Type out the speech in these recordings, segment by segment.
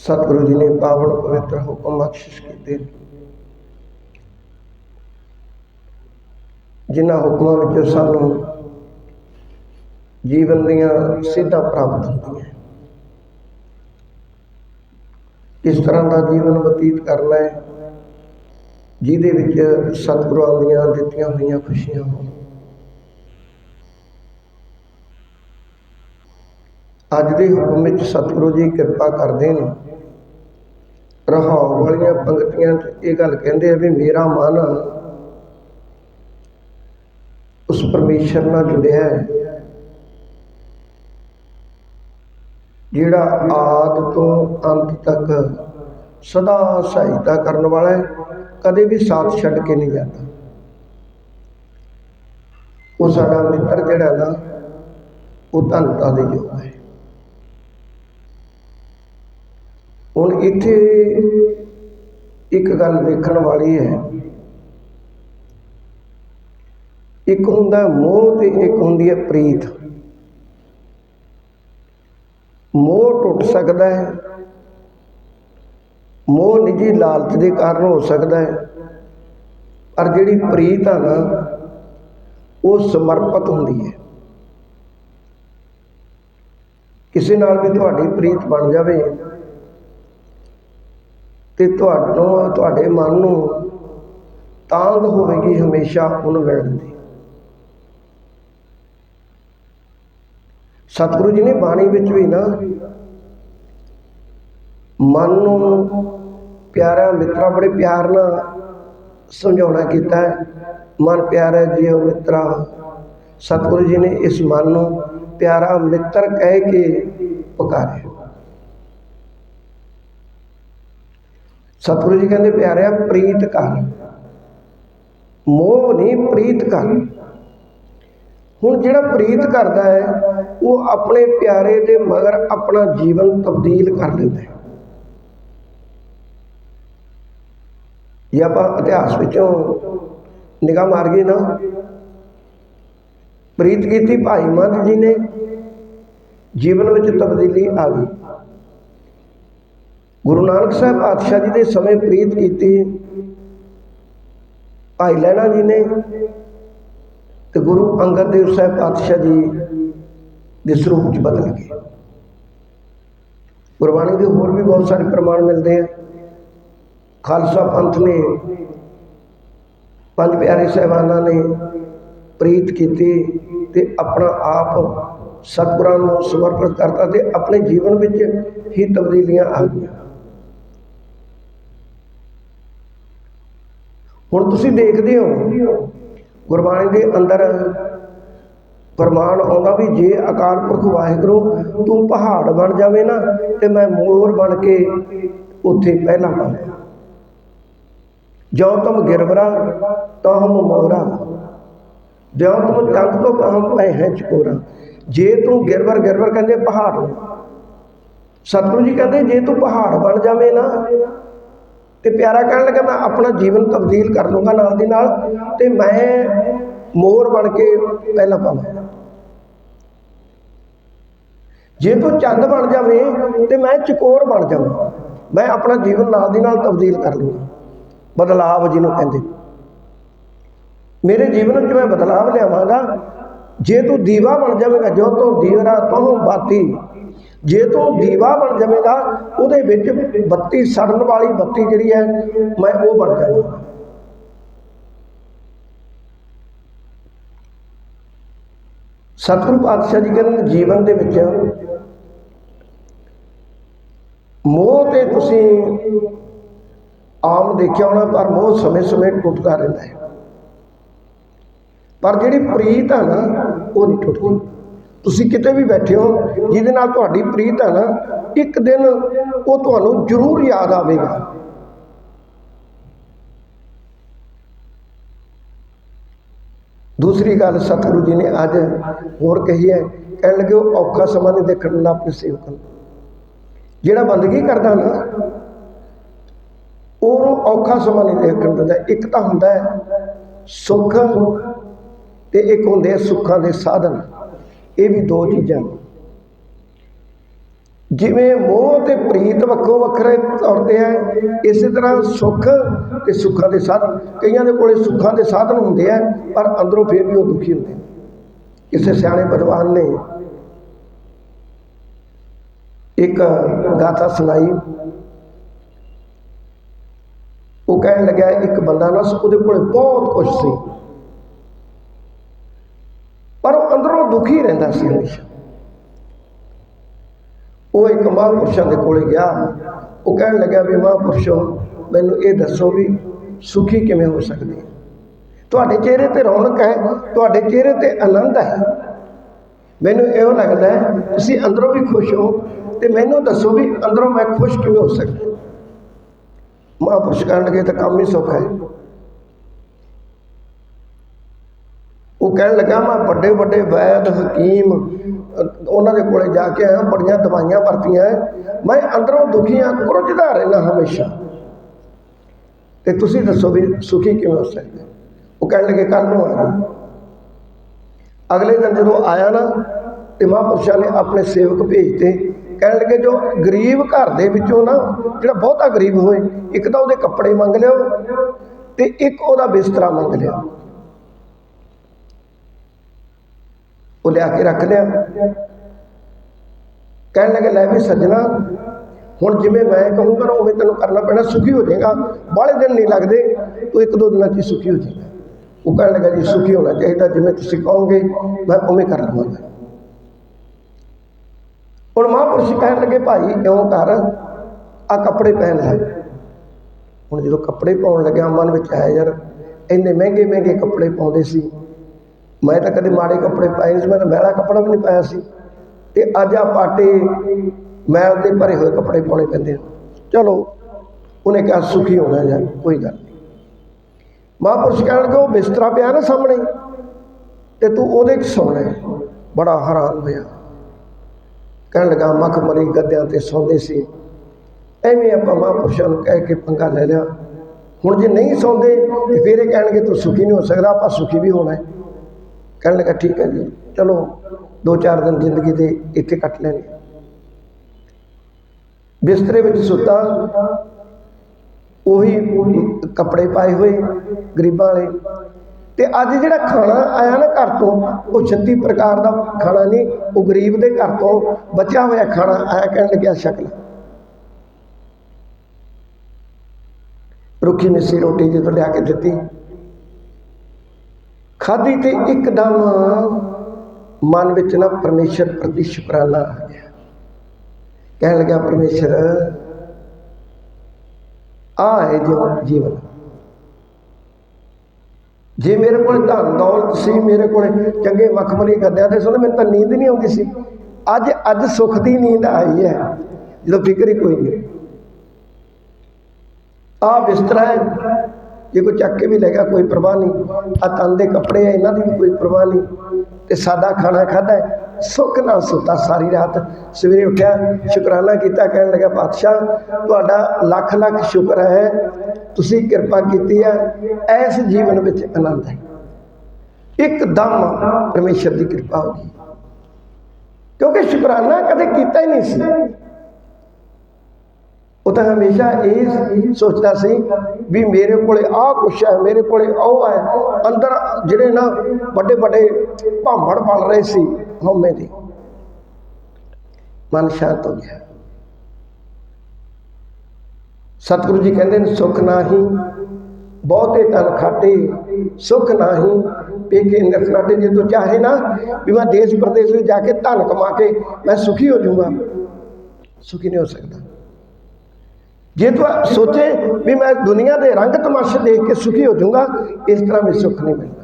ਸਤਿਗੁਰੂ ਜੀ ਨੇ ਪਾਵਨ ਪਵਿੱਤਰ ਹੁਕਮ ਬਖਸ਼ਿਸ਼ ਕੀਤੇ। ਜਿਨ੍ਹਾਂ ਹੁਕਮਾਂ ਵਿੱਚੋਂ ਸਾਨੂੰ ਜੀਵਨ ਦੀਆਂ ਸਿੱਧਾ ਪ੍ਰਾਪਤ ਹੁੰਦੀਆਂ ਇਸ ਤਰ੍ਹਾਂ ਦਾ ਜੀਵਨ ਬਤੀਤ ਕਰਨਾ ਹੈ, ਜਿਹਦੇ ਵਿੱਚ ਸਤਿਗੁਰਾਂ ਦੀਆਂ ਦਿੱਤੀਆਂ ਹੋਈਆਂ ਖੁਸ਼ੀਆਂ ਹੋਣ। ਅੱਜ ਦੇ ਹੁਕਮ ਵਿੱਚ ਸਤਿਗੁਰੂ ਜੀ ਕਿਰਪਾ ਕਰਦੇ ਨੇ। ਰਹਾਉ ਵਾਲੀਆਂ ਪੰਕਤੀਆਂ 'ਚ ਇਹ ਗੱਲ ਕਹਿੰਦੇ ਆ ਵੀ ਮੇਰਾ ਮਨ ਉਸ ਪਰਮੇਸ਼ਰ ਨਾਲ ਜੁੜਿਆ ਹੈ। ਜਿਹੜਾ ਆਦ ਤੋਂ ਅੰਤ ਤੱਕ ਸਦਾ ਸਹਾਇਤਾ ਕਰਨ ਵਾਲਾ ਹੈ, ਕਦੇ ਵੀ ਸਾਥ ਛੱਡ ਕੇ ਨਹੀਂ ਜਾਂਦਾ। ਉਹ ਸਾਡਾ ਮਿੱਤਰ ਜਿਹੜਾ ਨਾ, ਉਹ ਧੰਨਤਾ ਦੇ ਯੋਗ ਹੈ। ਹੁਣ ਇੱਥੇ ਇੱਕ ਗੱਲ ਦੇਖਣ ਵਾਲੀ ਹੈ। ਇੱਕ ਹੁੰਦਾ ਮੋਹ ਤੇ ਇੱਕ ਹੁੰਦੀ ਹੈ ਪ੍ਰੀਤ। ਮੋਹ ਟੁੱਟ ਸਕਦਾ ਹੈ। ਮੋਹ ਨਿੱਜੀ ਲਾਲਚ ਦੇ ਕਾਰਨ ਹੋ ਸਕਦਾ ਹੈ। ਪਰ ਜਿਹੜੀ ਪ੍ਰੀਤ ਆ ਨਾ, ਉਹ ਸਮਰਪਿਤ ਹੁੰਦੀ ਹੈ। ਕਿਸੇ ਨਾਲ ਵੀ ਤੁਹਾਡੀ ਪ੍ਰੀਤ ਬਣ ਜਾਵੇ ਤੇ ਤੁਹਾਨੂੰ ਤੁਹਾਡੇ ਮਨ ਨੂੰ ਤਾਂਗ ਹੋਵੇਗੀ ਹਮੇਸ਼ਾ ਉਹਨੂੰ ਮਿਲਣ ਦੀ। ਸਤਿਗੁਰੂ ਜੀ ਨੇ ਬਾਣੀ ਵਿੱਚ ਵੀ ਨਾ ਮਨ ਨੂੰ ਪਿਆਰਾ, ਮਿੱਤਰਾ, ਬੜੇ ਪਿਆਰ ਨਾਲ ਸਮਝਾਉਣਾ ਕੀਤਾ ਹੈ। ਮਨ ਪਿਆਰਾ ਜੀਓ ਮਿੱਤਰਾ। ਸਤਿਗੁਰੂ ਜੀ ਨੇ ਇਸ ਮਨ ਨੂੰ ਪਿਆਰਾ, ਮਿੱਤਰ ਕਹਿ ਕੇ ਪੁਕਾਰਿਆ। ਸਤਿਗੁਰੂ ਜੀ ਕਹਿੰਦੇ ਪਿਆਰਿਆ ਪ੍ਰੀਤ ਕਰ। ਮੋਹ ਨਹੀਂ, ਪ੍ਰੀਤ ਕਰ। ਹੁਣ ਜਿਹੜਾ ਪ੍ਰੀਤ ਕਰਦਾ ਹੈ, ਉਹ ਆਪਣੇ ਪਿਆਰੇ ਦੇ ਮਗਰ ਆਪਣਾ ਜੀਵਨ ਤਬਦੀਲ ਕਰ ਲੈਂਦਾ ਹੈ। ਜੇ ਆਪਾਂ ਇਤਿਹਾਸ ਵਿੱਚੋਂ ਨਿਗਾਹ ਮਾਰ ਗਏ ਨਾ, ਪ੍ਰੀਤ ਕੀਤੀ ਭਾਈ ਮਨ ਜੀ ਨੇ, ਜੀਵਨ ਵਿੱਚ ਤਬਦੀਲੀ ਆ ਗਈ। ਗੁਰੂ ਨਾਨਕ ਸਾਹਿਬ ਪਾਤਸ਼ਾਹ ਜੀ ਦੇ ਸਮੇਂ ਪ੍ਰੀਤ ਕੀਤੀ। ਭਾਈ ਲਹਿਣਾ ਜੀ ਨੇ ਤੇ ਗੁਰੂ ਅੰਗਦ ਦੇਵ ਸਾਹਿਬ ਪਾਤਸ਼ਾਹ ਜੀ ਦੇ ਸਰੂਪ ਚ ਬਦਲ ਗਏ। ਗੁਰਬਾਣੀ ਦੇ ਹੋਰ ਵੀ ਬਹੁਤ ਸਾਰੇ ਪ੍ਰਮਾਣ ਮਿਲਦੇ ਆ। ਖਾਲਸਾ ਪੰਥ ਨੇ ਪੰਜ ਪਿਆਰੇ ਸਹਿਬਾਨਾਂ ਨੇ ਪ੍ਰੀਤ ਕੀਤੀ ਤੇ ਆਪਣਾ ਆਪ ਸਤਿਗੁਰਾਂ ਨੂੰ ਸਮਰਪਿਤ ਕਰਤਾ ਤੇ ਆਪਣੇ ਜੀਵਨ ਵਿੱਚ ਹੀ ਤਬਦੀਲੀਆਂ ਆ ਗਈਆਂ। ਹੁਣ ਤੁਸੀਂ ਦੇਖਦੇ ਹੋ, ਗੁਰਬਾਣੀ ਦੇ ਅੰਦਰ ਫਰਮਾਨ ਆਉਂਦਾ ਵੀ ਜੇ ਅਕਾਲ ਪੁਰਖ ਵਾਹਿਗੁਰੂ ਤੂੰ ਪਹਾੜ ਬਣ ਜਾਵੇ ਨਾ, ਤੇ ਮੈਂ ਮੋਰ ਬਣ ਕੇ ਉੱਥੇ ਪਹਿਲਾਂ ਬਣ ਜੋ ਤੁਮ ਗਿਰਵਰਾ, ਤਾਂ ਹਮ ਮੋਰਾ। ਜੋ ਤੁਮ ਚੰਦ ਤੋਂ ਹਮ ਪੈ ਹੈ ਚਕੋਰਾ। ਜੇ ਤੂੰ ਗਿਰਵਰ ਗਿਰਵਰ ਕਹਿੰਦੇ ਪਹਾੜ। ਸਤਿਗੁਰੂ ਜੀ ਕਹਿੰਦੇ ਜੇ ਤੂੰ ਪਹਾੜ ਬਣ ਜਾਵੇ ਨਾ ਤੇ ਪਿਆਰਾ ਕਹਿਣ ਲੱਗਾ, ਮੈਂ ਆਪਣਾ ਜੀਵਨ ਤਬਦੀਲ ਕਰ ਲੂੰਗਾ ਨਾਲ ਦੀ ਨਾਲ ਤੇ ਮੈਂ ਮੋਰ ਬਣ ਕੇ ਪਹਿਲਾਂ ਪਾਵਾਂ ਜੇ ਤੂੰ ਚੰਦ ਬਣ ਜਾਵੇਂ ਤੇ ਮੈਂ ਚਕੋਰ ਬਣ ਜਾਵਾਂ। ਮੈਂ ਆਪਣਾ ਜੀਵਨ ਨਾਲ ਦੀ ਨਾਲ ਤਬਦੀਲ ਕਰ ਲੂੰਗਾ ਬਦਲਾਵ ਜਿਹਨੂੰ ਕਹਿੰਦੇ। ਮੇਰੇ ਜੀਵਨ ਵਿੱਚ ਮੈਂ ਬਦਲਾਵ ਲਿਆਵਾਂਗਾ। ਜੇ ਤੂੰ ਦੀਵਾ ਬਣ ਜਾਵੇਂਗਾ, ਜੋ ਤੂੰ ਦੀਵਰਾ, ਤੂੰ ਬਾਤੀ ਜੇ ਤੂੰ ਦੀਵਾ ਬਣ ਜਾਵੇਗਾ, ਉਹਦੇ ਵਿੱਚ ਬੱਤੀ ਸੜਨ ਵਾਲੀ ਬੱਤੀ ਜਿਹੜੀ ਹੈ, ਮੈਂ ਉਹ ਬਣ ਜਾਵਾਂਗਾ। ਸਤਿਗੁਰੂ ਪਾਤਸ਼ਾਹ ਜੀ ਕਹਿੰਦੇ ਨੇ, ਜੀਵਨ ਦੇ ਵਿੱਚ ਮੋਹ ਤੇ ਤੁਸੀਂ ਆਮ ਦੇਖਿਆ ਹੋਣਾ, ਪਰ ਮੋਹ ਸਮੇਂ-ਸਮੇਂ ਟੁੱਟਦਾ ਰਹਿੰਦਾ ਹੈ। ਪਰ ਜਿਹੜੀ ਪ੍ਰੀਤ ਹੈ ਨਾ, ਉਹ ਨਹੀਂ ਟੁੱਟਦੀ। ਤੁਸੀਂ ਕਿਤੇ ਵੀ ਬੈਠੇ ਹੋ, ਜਿਹਦੇ ਨਾਲ ਤੁਹਾਡੀ ਪ੍ਰੀਤ ਹੈ ਨਾ, ਇੱਕ ਦਿਨ ਉਹ ਤੁਹਾਨੂੰ ਜ਼ਰੂਰ ਯਾਦ ਆਵੇਗਾ। ਦੂਸਰੀ ਗੱਲ ਸਤਿਗੁਰੂ ਜੀ ਨੇ ਅੱਜ ਹੋਰ ਕਹੀ ਹੈ, ਕਹਿਣ ਲੱਗੇ ਉਹ ਔਖਾ ਸਮਾਂ ਨਹੀਂ ਦੇਖਣ ਦਾ ਆਪਣੇ ਸੇਵਕ ਨੂੰ। ਜਿਹੜਾ ਬੰਦਗੀ ਕਰਦਾ ਨਾ, ਉਹਨੂੰ ਔਖਾ ਸਮਾਂ ਨਹੀਂ ਦੇਖਣ ਦਿੰਦਾ। ਇੱਕ ਤਾਂ ਹੁੰਦਾ ਹੈ ਸੁੱਖ ਤੇ ਇੱਕ ਹੁੰਦੇ ਆ ਸੁੱਖਾਂ ਦੇ ਸਾਧਨ। ਇਹ ਵੀ ਦੋ ਚੀਜ਼ਾਂ ਜਿਵੇਂ ਮੋਹ ਤੇ ਪ੍ਰੀਤ ਵੱਖੋ ਵੱਖਰੇ ਤੌਰਦੇ ਆ, ਇਸੇ ਤਰ੍ਹਾਂ ਸੁੱਖ ਤੇ ਸੁੱਖਾਂ ਦੇ ਸਾਧਨ। ਕਈਆਂ ਦੇ ਕੋਲੇ ਸੁੱਖਾਂ ਦੇ ਸਾਧਨ ਹੁੰਦੇ ਆ, ਪਰ ਅੰਦਰੋਂ ਫਿਰ ਵੀ ਉਹ ਦੁਖੀ ਹੁੰਦੇ ਨੇ। ਕਿਸੇ ਸਿਆਣੇ ਵਿਦਵਾਨ ਨੇ ਇੱਕ ਗਾਥਾ ਸੁਣਾਈ। ਉਹ ਕਹਿਣ ਲੱਗਾ ਇੱਕ ਬੰਦਾ ਨਾ ਉਹਦੇ ਕੋਲੇ ਬਹੁਤ ਕੁਝ ਸੀ। ਪਰ ਉਹ ਅੰਦਰੋਂ ਦੁਖੀ ਰਹਿੰਦਾ ਸੀ ਹਮੇਸ਼ਾ। ਉਹ ਇੱਕ ਮਹਾਂਪੁਰਸ਼ਾਂ ਦੇ ਕੋਲੇ ਗਿਆ। ਉਹ ਕਹਿਣ ਲੱਗਾ ਵੀ, ਮਹਾਂਪੁਰਸ਼ੋ, ਮੈਨੂੰ ਇਹ ਦੱਸੋ ਵੀ ਸੁਖੀ ਕਿਵੇਂ ਹੋ ਸਕਦੀ ਹੈ? ਤੁਹਾਡੇ ਚਿਹਰੇ ਤੇ ਰੌਣਕ ਹੈ, ਤੁਹਾਡੇ ਚਿਹਰੇ ਤੇ ਆਨੰਦ ਹੈ। ਮੈਨੂੰ ਇਹੋ ਲੱਗਦਾ ਹੈ, ਤੁਸੀਂ ਅੰਦਰੋਂ ਵੀ ਖੁਸ਼ ਹੋ ਤੇ ਮੈਨੂੰ ਦੱਸੋ ਵੀ ਅੰਦਰੋਂ ਮੈਂ ਖੁਸ਼ ਕਿਵੇਂ ਹੋ ਸਕਦਾ ਮਹਾਂਪੁਰਸ਼ ਕਹਿਣ ਲੱਗੇ ਤਾਂ ਕੰਮ ਹੀ ਸੌਖਾ ਹੈ। ਉਹ ਕਹਿਣ ਲੱਗਾ, ਮੈਂ ਵੱਡੇ ਵੱਡੇ ਵੈਦ, ਹਕੀਮ, ਉਹਨਾਂ ਦੇ ਕੋਲੇ ਜਾ ਕੇ ਆਇਆ, ਬੜੀਆਂ ਦਵਾਈਆਂ ਵਰਤੀਆਂ ਮੈਂ ਅੰਦਰੋਂ ਦੁਖੀ ਹਾਂ ਕੁਰਝਦਾ ਰਹਿਣਾ ਹਮੇਸ਼ਾ। ਤੇ ਤੁਸੀਂ ਦੱਸੋ ਵੀ ਸੁਖੀ ਕਿਵੇਂ ਹੋ ਸਕਦਾ? ਉਹ ਕਹਿਣ ਲੱਗੇ ਕੱਲ ਨੂੰ ਆ ਜਾਓ ਅਗਲੇ ਦਿਨ ਜਦੋਂ ਆਇਆ ਨਾ, ਤੇ ਮਹਾਂਪੁਰਸ਼ਾਂ ਨੇ ਆਪਣੇ ਸੇਵਕ ਭੇਜਤੇ। ਕਹਿਣ ਲੱਗੇ, ਜੋ ਗਰੀਬ ਘਰ ਦੇ ਵਿੱਚੋਂ ਨਾ, ਜਿਹੜਾ ਬਹੁਤਾ ਗਰੀਬ ਹੋਏ, ਇੱਕ ਤਾਂ ਉਹਦੇ ਕੱਪੜੇ ਮੰਗ ਲਿਓ ਤੇ ਇੱਕ ਉਹਦਾ ਬਿਸਤਰਾ ਮੰਗ ਲਿਓ। ਉਹ ਲਿਆ ਕੇ ਰੱਖ ਲਿਆ। ਕਹਿਣ ਲੱਗੇ, ਲੈ ਵੀ ਸੱਜਣਾ, ਹੁਣ ਜਿਵੇਂ ਮੈਂ ਕਹੂੰਗਾ ਨਾ, ਉਵੇਂ ਤੈਨੂੰ ਕਰਨਾ ਪੈਣਾ, ਸੁਖੀ ਹੋ ਜਾਏਗਾ। ਬਾਹਲੇ ਦਿਨ ਨਹੀਂ ਲੱਗਦੇ, ਤੂੰ ਇੱਕ ਦੋ ਦਿਨਾਂ 'ਚ ਸੁਖੀ ਹੋ ਜਾਏਗਾ। ਉਹ ਕਹਿਣ ਲੱਗਾ, ਜੀ, ਸੁਖੀ ਹੋਣਾ ਚਾਹੀਦਾ, ਜਿਵੇਂ ਤੁਸੀਂ ਕਹੋਗੇ, ਮੈਂ ਉਵੇਂ ਕਰ ਲਵਾਂਗਾ। ਹੁਣ ਮਹਾਂਪੁਰਸ਼ ਕਹਿਣ ਲੱਗੇ, ਭਾਈ, ਇਉਂ ਕਰ ਆ ਕੱਪੜੇ ਪਹਿਨ ਲੈ। ਹੁਣ ਜਦੋਂ ਕੱਪੜੇ ਪਾਉਣ ਲੱਗਿਆ, ਮਨ ਵਿੱਚ ਆਇਆ, ਯਾਰ, ਇੰਨੇ ਮਹਿੰਗੇ ਮਹਿੰਗੇ ਕੱਪੜੇ ਪਾਉਂਦੇ ਸੀ। ਮੈਂ ਤਾਂ ਕਦੇ ਮਾੜੇ ਕੱਪੜੇ ਪਾਏ ਨਹੀਂ ਸੀ, ਮੈਂ ਤਾਂ ਮੈਲਾ ਕੱਪੜਾ ਵੀ ਨਹੀਂ ਪਾਇਆ ਸੀ। ਤੇ ਅੱਜ ਆ ਪਾਟੇ ਮੈਲ 'ਤੇ ਭਰੇ ਹੋਏ ਕੱਪੜੇ ਪਾਉਣੇ ਪੈਂਦੇ ਚਲੋ, ਉਹਨੇ ਕਿਹਾ ਸੁਖੀ ਹੋਣਾ ਯਾਰ ਕੋਈ ਗੱਲ ਨਹੀਂ। ਮਹਾਂਪੁਰਸ਼ ਕਹਿਣ ਲੱਗੇ, ਉਹ ਬਿਸਤਰਾ ਪਿਆ ਨਾ ਸਾਹਮਣੇ, ਤੇ ਤੂੰ ਉਹਦੇ 'ਚ ਸੌਣਾ ਬੜਾ ਹੈਰਾਨ ਹੋਇਆ। ਕਹਿਣ ਲੱਗਾ, ਮੱਖ ਮਰੀ ਗੱਦਿਆਂ ਤੇ ਸੌਂਦੇ ਸੀ। ਐਵੇਂ ਆਪਾਂ ਮਹਾਂਪੁਰਸ਼ਾਂ ਨੂੰ ਕਹਿ ਕੇ ਪੰਗਾ ਲੈ ਲਿਆ। ਹੁਣ ਜੇ ਨਹੀਂ ਸੌਂਦੇ, ਤੇ ਫਿਰ ਇਹ ਕਹਿਣਗੇ ਤੂੰ ਸੁਖੀ ਨਹੀਂ ਹੋ ਸਕਦਾ, ਆਪਾਂ ਸੁਖੀ ਵੀ ਹੋਣਾ ਹੈ। ਕਹਿਣ ਲੱਗਾ, ਠੀਕ ਹੈ ਜੀ, ਚਲੋ, ਦੋ ਚਾਰ ਦਿਨ ਜ਼ਿੰਦਗੀ ਦੇ ਇੱਥੇ ਕੱਟ ਲੈਣੇ ਬਿਸਤਰੇ ਵਿੱਚ ਸੁੱਤਾ, ਉਹੀ ਕੱਪੜੇ ਪਾਏ ਹੋਏ ਗਰੀਬਾਂ ਵਾਲੇ। ਤੇ ਅੱਜ ਜਿਹੜਾ ਖਾਣਾ ਆਇਆ ਨਾ ਘਰ ਤੋਂ, ਉਹ 36 ਪ੍ਰਕਾਰ ਦਾ ਖਾਣਾ ਨਹੀਂ, ਉਹ ਗਰੀਬ ਦੇ ਘਰ ਤੋਂ ਬਚਿਆ ਹੋਇਆ ਖਾਣਾ ਆਇਆ ਕਹਿਣ ਲੱਗਿਆ ਸ਼ਕਲ। ਰੁੱਖੀ ਮਿੱਸੀ ਰੋਟੀ ਜਦੋਂ ਲਿਆ ਕੇ ਦਿੱਤੀ। ਖਾਧੀ ਤੇ ਇੱਕਦਮ ਮਨ ਵਿੱਚ ਨਾ ਪਰਮੇਸ਼ਰ ਪ੍ਰਤੀ ਸ਼ੁਕਰਾਨਾ ਆ ਗਿਆ। ਕਹਿਣ ਲੱਗਾ, ਪਰਮੇਸ਼ਰ, ਆ ਹੈ ਜੀਵਨ ਜੇ ਮੇਰੇ ਕੋਲ ਧਨ, ਦੌਲਤ ਸੀ, ਮੇਰੇ ਕੋਲ ਚੰਗੇ ਮਖਮਲੀ ਗੱਦਿਆਂ ਤੇ ਸੁਣ, ਮੈਨੂੰ ਤਾਂ ਨੀਂਦ ਨਹੀਂ ਆਉਂਦੀ ਸੀ। ਅੱਜ ਅੱਜ ਸੁੱਖ ਦੀ ਨੀਂਦ ਆਈ ਹੈ, ਜਦੋਂ ਫਿਕਰ ਹੀ ਕੋਈ ਨਹੀਂ। ਆ ਬਿਸਤਰਾ ਹੈ ਜੇ ਕੋਈ ਚੱਕ ਕੇ ਵੀ ਲੈ ਗਿਆ, ਕੋਈ ਪਰਵਾਹ ਨਹੀਂ। ਆ ਤਨ ਦੇ ਕੱਪੜੇ ਆ, ਇਹਨਾਂ ਦੀ ਵੀ ਕੋਈ ਪਰਵਾਹ ਨਹੀਂ। ਤੇ ਸਾਦਾ ਖਾਣਾ ਖਾਦਾ ਸੁੱਖ ਨਾ ਸੁੱਤਾ ਸਾਰੀ ਰਾਤ। ਸਵੇਰੇ ਉੱਠਿਆ, ਸ਼ੁਕਰਾਨਾ ਕੀਤਾ, ਕਹਿਣ ਲੱਗਾ, ਪਾਤਸ਼ਾਹ, ਤੁਹਾਡਾ ਲੱਖ ਲੱਖ ਸ਼ੁਕਰ ਹੈ। ਤੁਸੀਂ ਕਿਰਪਾ ਕੀਤੀ ਹੈ ਐਸ ਜੀਵਨ ਵਿੱਚ ਆਨੰਦ ਹੈ। ਇੱਕਦਮ ਪਰਮੇਸ਼ਰ ਦੀ ਕਿਰਪਾ ਹੋ ਗਈ। ਕਿਉਂਕਿ ਸ਼ੁਕਰਾਨਾ ਕਦੇ ਕੀਤਾ ਹੀ ਨਹੀਂ ਸੀ। ਉਹ ਤਾਂ ਹਮੇਸ਼ਾ ਇਹ ਸੋਚਦਾ ਸੀ ਵੀ ਮੇਰੇ ਕੋਲੇ ਆਹ ਕੁਛ ਹੈ, ਮੇਰੇ ਕੋਲੇ ਉਹ ਹੈ। ਅੰਦਰ ਜਿਹੜੇ ਨਾ ਵੱਡੇ ਵੱਡੇ ਭਾਂਬੜ ਪਲ ਰਹੇ ਸੀ ਹਉਮੈ ਦੇ। ਮਨ ਸ਼ਾਂਤ ਹੋ ਗਿਆ। ਸਤਿਗੁਰੂ ਜੀ ਕਹਿੰਦੇ ਨੇ, ਸੁਖ ਨਾਹੀ, ਬਹੁਤੇ ਤਨ ਖਾਟੇ, ਸੁਖ ਨਾਹੀ, ਪੇਕੇ ਨਖਰਾਟੇ ਜੇ ਤੂੰ ਚਾਹੇ ਨਾ ਵੀ ਮੈਂ ਦੇਸ਼ ਪ੍ਰਦੇਸ਼ ਵਿੱਚ ਜਾ ਕੇ ਧਨ ਕਮਾ ਕੇ ਮੈਂ ਸੁਖੀ ਹੋ ਜਾਊਂਗਾ। ਸੁਖੀ ਨਹੀਂ ਹੋ ਸਕਦਾ। ਜੇ ਤੂੰ ਸੋਚੇ ਵੀ ਮੈਂ ਦੁਨੀਆ ਦੇ ਰੰਗ ਤਮਾਸ਼ੇ ਦੇਖ ਕੇ ਸੁਖੀ ਹੋ ਜਾਊਂਗਾ, ਇਸ ਤਰ੍ਹਾਂ ਵੀ ਸੁੱਖ ਨਹੀਂ ਮਿਲਦਾ।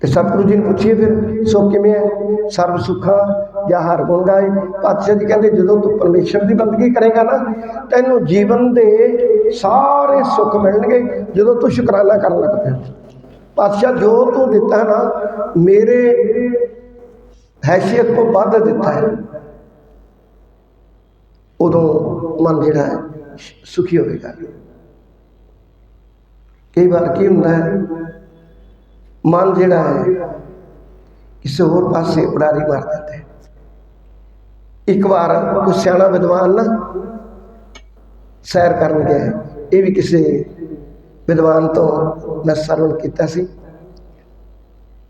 ਤੇ ਸਤਿਗੁਰੂ ਜੀ ਨੂੰ ਪੁੱਛੀਏ ਫਿਰ, ਸੁੱਖ ਕਿਵੇਂ ਹੈ? ਸਰਬ ਸੁੱਖਾ ਜਾਂ ਹਰ ਗੁਣ ਗਾਏ? ਪਾਤਸ਼ਾਹ ਜੀ ਕਹਿੰਦੇ, ਜਦੋਂ ਤੂੰ ਪਰਮੇਸ਼ਰ ਦੀ ਬੰਦਗੀ ਕਰੇਗਾ ਨਾ, ਤੈਨੂੰ ਜੀਵਨ ਦੇ ਸਾਰੇ ਸੁੱਖ ਮਿਲਣਗੇ, ਜਦੋਂ ਤੂੰ ਸ਼ੁਕਰਾਨਾ ਕਰਨ ਲੱਗ ਪਿਆ। ਪਾਤਸ਼ਾਹ, ਜੋ ਤੂੰ ਦਿੱਤਾ ਨਾ, ਮੇਰੇ ਹੈਸੀਅਤ ਤੋਂ ਵੱਧ ਦਿੱਤਾ ਹੈ ਉਦੋਂ ਮਨ ਜਿਹੜਾ ਹੈ ਸੁਖੀ ਹੋਵੇਗਾ ਕਈ ਵਾਰ ਕੀ ਹੁੰਦਾ ਹੈ ਮਨ ਜਿਹੜਾ ਹੈ ਕਿਸੇ ਹੋਰ ਪਾਸੇ ਉਡਾਰੀ ਮਾਰ ਦਿੰਦਾ ਹੈ ਇੱਕ ਵਾਰ ਕੋਈ ਸਿਆਣਾ ਵਿਦਵਾਨ ਨਾ ਸੈਰ ਕਰਨ ਗਿਆ ਇਹ ਵੀ ਕਿਸੇ ਵਿਦਵਾਨ ਤੋਂ ਮੈਂ ਸਰਵਣ ਕੀਤਾ ਸੀ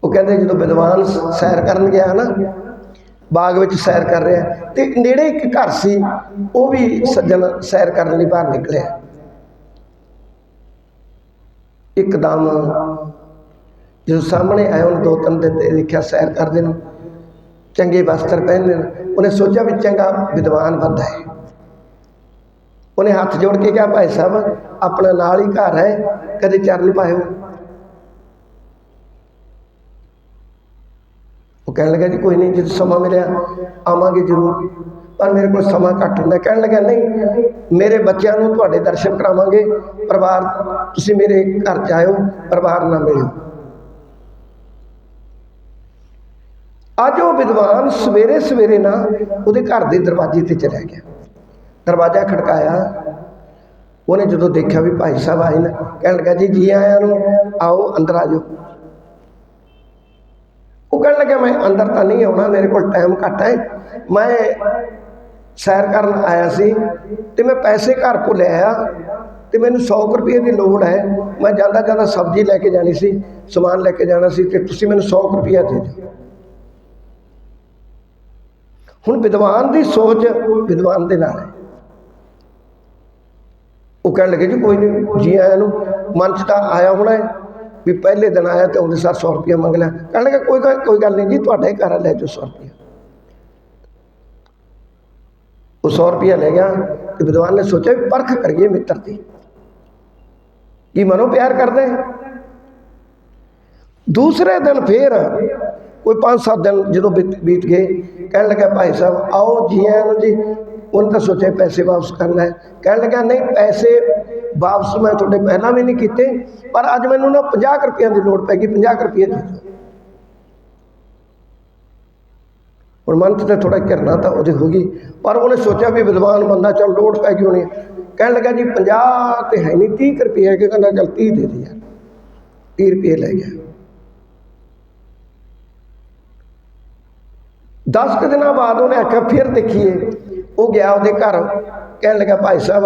ਉਹ ਕਹਿੰਦੇ ਜਦੋਂ ਵਿਦਵਾਨ ਸੈਰ ਕਰਨ ਗਿਆ ਨਾ ਬਾਗ ਵਿੱਚ ਸੈਰ ਕਰ ਰਿਹਾ, ਤੇ ਨੇੜੇ ਇੱਕ ਘਰ ਸੀ, ਉਹ ਵੀ ਸੱਜਣ ਸੈਰ ਕਰਨ ਲਈ ਬਾਹਰ ਨਿਕਲਿਆ। ਇੱਕਦਮ ਜਦੋਂ ਸਾਹਮਣੇ ਆਇਆ ਉਹਨੇ ਦੋ ਤਿੰਨ ਦਿਨ ਤੇ ਦੇਖਿਆ ਸੈਰ ਕਰਦੇ ਨੂੰ, ਚੰਗੇ ਵਸਤਰ ਪਹਿਨਦੇ ਨੇ, ਉਹਨੇ ਸੋਚਿਆ ਵੀ ਚੰਗਾ ਵਿਦਵਾਨ ਬੰਦਾ ਹੈ। ਉਹਨੇ ਹੱਥ ਜੋੜ ਕੇ ਕਿਹਾ, ਭਾਈ ਸਾਹਿਬ, ਆਪਣਾ ਨਾਲ ਹੀ ਘਰ ਹੈ, ਕਦੇ ਚਰਨ ਪਾਇਓ। ਉਹ ਕਹਿਣ ਲੱਗਾ ਜੀ ਕੋਈ ਨਹੀਂ, ਜਦੋਂ ਸਮਾਂ ਮਿਲਿਆ ਆਵਾਂਗੇ ਜ਼ਰੂਰ। ਪਰ ਮੇਰੇ ਕੋਲ ਸਮਾਂ ਘੱਟ ਹੁੰਦਾ। ਕਹਿਣ ਲੱਗਾ, ਨਹੀਂ, ਮੇਰੇ ਬੱਚਿਆਂ ਨੂੰ ਤੁਹਾਡੇ ਦਰਸ਼ਨ ਕਰਾਵਾਂਗੇ। ਪਰਿਵਾਰ, ਤੁਸੀਂ ਮੇਰੇ ਘਰ ਚ ਆਇਓ, ਪਰਿਵਾਰ ਨਾਲ ਮਿਲਿਓ। ਅੱਜ ਉਹ ਵਿਦਵਾਨ ਸਵੇਰੇ ਸਵੇਰੇ ਨਾ ਉਹਦੇ ਘਰ ਦੇ ਦਰਵਾਜ਼ੇ ਤੇ ਚਲਾ ਗਿਆ। ਦਰਵਾਜ਼ਾ ਖੜਕਾਇਆ। ਉਹਨੇ ਜਦੋਂ ਦੇਖਿਆ ਵੀ ਭਾਈ ਸਾਹਿਬ ਆਏ ਨੇ, ਕਹਿਣ ਲੱਗਾ, ਜੀ ਜੀ ਆਇਆਂ ਨੂੰ ਆਓ, ਅੰਦਰ ਆ ਜਾਓ। ਉਹ ਕਹਿਣ ਲੱਗਾ ਮੈਂ ਅੰਦਰ ਤਾਂ ਨਹੀਂ ਆਉਣਾ, ਮੇਰੇ ਕੋਲ ਟਾਈਮ ਘੱਟ ਹੈ। ਮੈਂ ਸੈਰ ਕਰਨ ਆਇਆ ਸੀ ਤੇ ਮੈਂ ਪੈਸੇ ਘਰ ਕੋਲ ਆਇਆ ਤੇ ਮੈਨੂੰ 100 ਰੁਪਏ ਦੀ ਲੋੜ ਹੈ। ਮੈਂ ਜਾਂਦਾ ਜਾਂਦਾ ਸਬਜ਼ੀ ਲੈ ਕੇ ਜਾਣੀ ਸੀ, ਸਮਾਨ ਲੈ ਕੇ ਜਾਣਾ ਸੀ ਤੇ ਤੁਸੀਂ ਮੈਨੂੰ 100 ਰੁਪਏ ਦੇ ਦਿਓ। ਹੁਣ ਵਿਦਵਾਨ ਦੀ ਸੋਚ ਵਿਦਵਾਨ ਦੇ ਨਾਲ ਹੈ। ਉਹ ਕਹਿਣ ਲੱਗੇ, ਜੀ ਕੋਈ ਨਹੀਂ, ਜੀ ਆਇਆਂ ਨੂੰ ਮਨ 'ਚ ਤਾਂ ਆਇਆ ਹੋਣਾ ਹੈ। ਵੀ ਪਹਿਲੇ ਦਿਨ ਆਇਆ ਤੇ ਉਹਨੇ ਸਾਰ 100 ਰੁਪਏ ਮੰਗ ਲਿਆ ਕਹਿਣ ਲੱਗਾ ਕੋਈ ਗੱਲ ਕੋਈ ਗੱਲ ਨਹੀਂ ਜੀ ਤੁਹਾਡਾ ਹੀ ਘਰ ਆ, ਲੈ ਜਾਓ 100 ਰੁਪਏ ਉਹ 100 ਰੁਪਏ ਲੈ ਗਿਆ ਤੇ ਵਿਦਵਾਨ ਨੇ ਸੋਚਿਆ ਵੀ ਪਰਖ ਕਰੀਏ ਮਿੱਤਰ ਦੀ ਕੀ ਮਨੋਂ ਪਿਆਰ ਕਰਦੇ ਦੂਸਰੇ ਦਿਨ ਫੇਰ ਕੋਈ 5-7 ਦਿਨ ਜਦੋਂ ਬੀਤ ਬੀਤ ਗਏ ਕਹਿਣ ਲੱਗਾ ਭਾਈ ਸਾਹਿਬ ਆਓ ਜੀ ਆਇਆਂ ਨੂੰ ਜੀ ਉਹਨੇ ਤਾਂ ਸੋਚਿਆ ਪੈਸੇ ਵਾਪਸ ਕਰਨਾ ਹੈ ਕਹਿਣ ਲੱਗਾ ਨਹੀਂ ਪੈਸੇ ਵਾਪਸ ਮੈਂ ਤੁਹਾਡੇ ਪਹਿਲਾਂ ਵੀ ਨਹੀਂ ਕੀਤੇ, ਪਰ ਅੱਜ ਮੈਨੂੰ ਨਾ 50 ਰੁਪਏ ਦੀ ਲੋੜ ਪੈ ਗਈ 50 ਰੁਪਏ ਦੇ ਦਿਓ। ਹੁਣ ਮਨ 'ਚ ਤਾਂ ਥੋੜਾ ਘਿਰਨਾ ਤਾਂ ਉਹਦੇ ਹੋ ਗਈ, ਪਰ ਉਹਨੇ ਸੋਚਿਆ ਵੀ ਵਿਦਵਾਨ ਬੰਦਾ, ਚੱਲ ਲੋੜ ਪੈ ਗਈ ਹੋਣੀ ਕਹਿਣ ਲੱਗਾ ਜੀ 50 ਤੇ ਹੈ ਨਹੀਂ 30 ਕੁ ਰੁਪਏ ਕਿ ਕਹਿੰਦਾ ਚੱਲ 30 ਦੇ ਦੇ ਯਾਰ 30 ਰੁਪਏ ਲੈ ਗਿਆ। 10 ਕੁ ਦਿਨਾਂ ਬਾਅਦ ਉਹਨੇ ਆਖਿਆ, ਫਿਰ ਦੇਖੀਏ, ਉਹ ਗਿਆ ਉਹਦੇ ਘਰ, ਕਹਿਣ ਲੱਗਾ ਭਾਈ ਸਾਹਿਬ